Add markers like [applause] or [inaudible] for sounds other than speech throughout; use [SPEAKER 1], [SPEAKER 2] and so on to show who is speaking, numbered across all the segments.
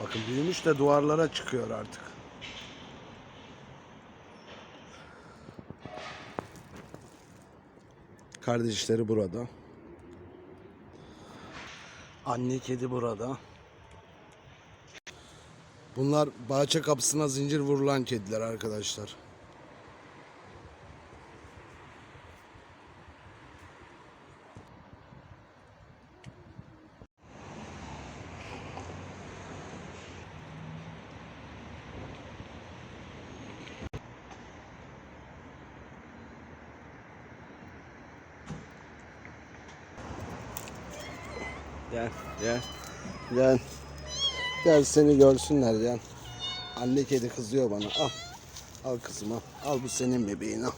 [SPEAKER 1] Bakın büyümüş de duvarlara çıkıyor artık. Kardeşleri burada. Anne kedi burada. Bunlar bahçe kapısına zincir vurulan kediler arkadaşlar. Gel, gel, gel. Gel seni görsünler gel. Anne kedi kızıyor bana. Al. Al kızım al. Al bu senin bebeğin al.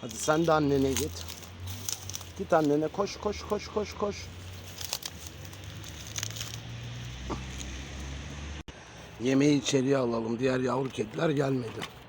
[SPEAKER 1] Hadi sen de annene git. Git annene koş koş koş koş koş. Yemeği içeriye alalım. Diğer yavru kediler gelmedi.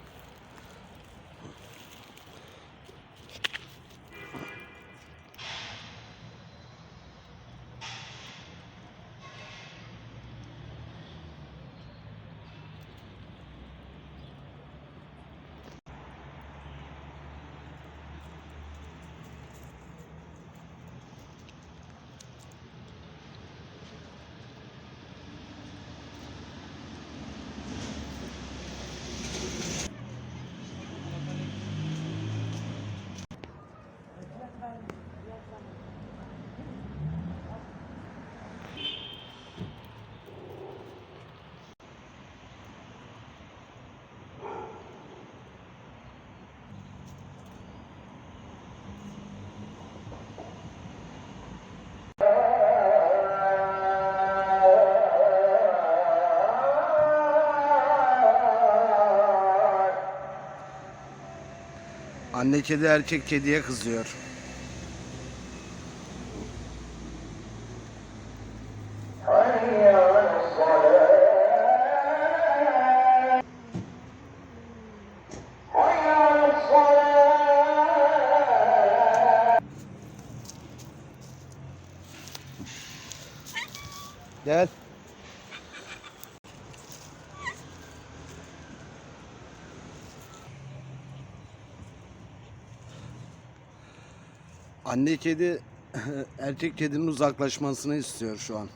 [SPEAKER 1] Anne kedi erkek kediye kızıyor. Gel. Anne kedi [laughs] erkek kedinin uzaklaşmasını istiyor şu an.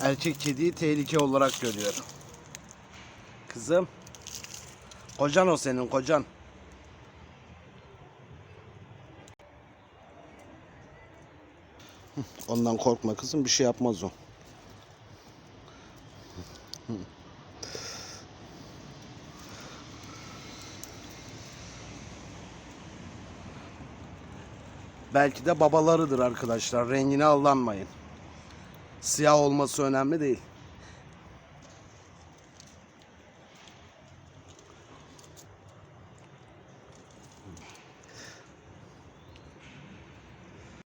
[SPEAKER 1] Erkek kediyi tehlike olarak görüyor. Kızım. Kocan o senin kocan. Ondan korkma kızım bir şey yapmaz o. Belki de babalarıdır arkadaşlar. Rengine aldanmayın. Siyah olması önemli değil.